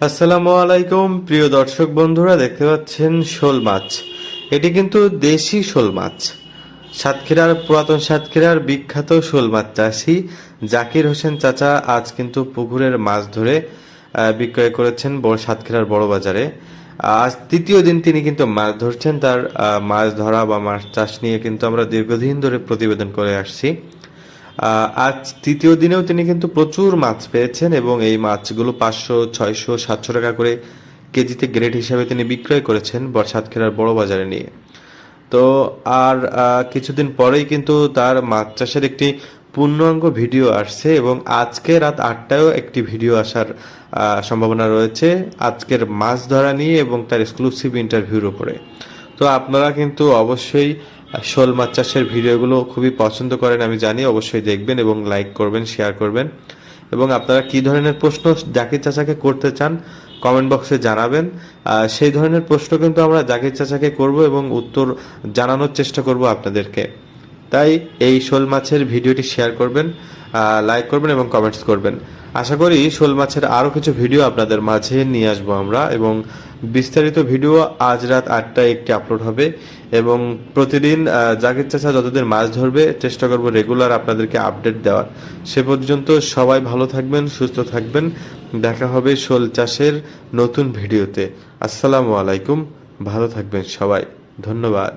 আসসালামু আলাইকুম, প্রিয় দর্শক বন্ধুরা, দেখতে পাচ্ছেন শোল মাছ। এটি কিন্তু দেশি শোল মাছ। সাতক্ষীরার, পুরাতন সাতক্ষীরার বিখ্যাত শোল মাছ চাষি জাকির হোসেন চাচা আজ কিন্তু পুকুরের মাছ ধরে বিক্রয় করেছেন বড় সাতক্ষীরার বড় বাজারে। আজ তৃতীয় দিন তিনি কিন্তু মাছ ধরছেন। তার মাছ ধরা বা মাছ চাষ নিয়ে কিন্তু আমরা দীর্ঘদিন ধরে প্রতিবেদন করে আসছি। আজ তৃতীয় দিনেও তিনি কিন্তু প্রচুর মাছ পেয়েছেন এবং এই মাছগুলো পাঁচশো, ছয়শো, সাতশো টাকা করে কেজিতে গ্রেড হিসাবে তিনি বিক্রয় করেছেন সাতক্ষীরার বড় বাজারে নিয়ে। তো আর কিছুদিন পরেই কিন্তু তার মাছ চাষের একটি পূর্ণাঙ্গ ভিডিও আসছে এবং আজকে রাত আটটায়ও একটি ভিডিও আসার সম্ভাবনা রয়েছে আজকের মাছ ধরা নিয়ে এবং তার এক্সক্লুসিভ ইন্টারভিউর উপরে। তো আপনারা কিন্তু অবশ্যই শোল মাছ চাষের ভিডিওগুলো খুবই পছন্দ করেন, আমি জানি, অবশ্যই দেখবেন এবং লাইক করবেন শেয়ার করবেন। এবং আপনারা কি ধরনের প্রশ্ন জাকির চাচাকে করতে চান কমেন্ট বক্সে জানাবেন। সেই ধরনের প্রশ্ন কিন্তু আমরা জাকির চাচাকে করব এবং উত্তর জানানোর চেষ্টা করব আপনাদেরকে। তাই এই শোল মাছের ভিডিওটি শেয়ার করবেন। লাইক করবেন এবং কমেন্টস করবেন। আশা করি শোল মাছের আরও কিছু ভিডিও আপনাদের মাঝে নিয়ে আসব আমরা এবং বিস্তারিত ভিডিও আজ রাত আটটায় একটি আপলোড হবে এবং প্রতিদিন জাকির চাচা যতদিন মাছ ধরবে, চেষ্টা করব রেগুলার আপনাদেরকে আপডেট দেওয়ার। সে পর্যন্ত সবাই ভালো থাকবেন, সুস্থ থাকবেন। দেখা হবে শোল চাষের নতুন ভিডিওতে আসসালামু আলাইকুম, ভালো থাকবেন সবাই। ধন্যবাদ।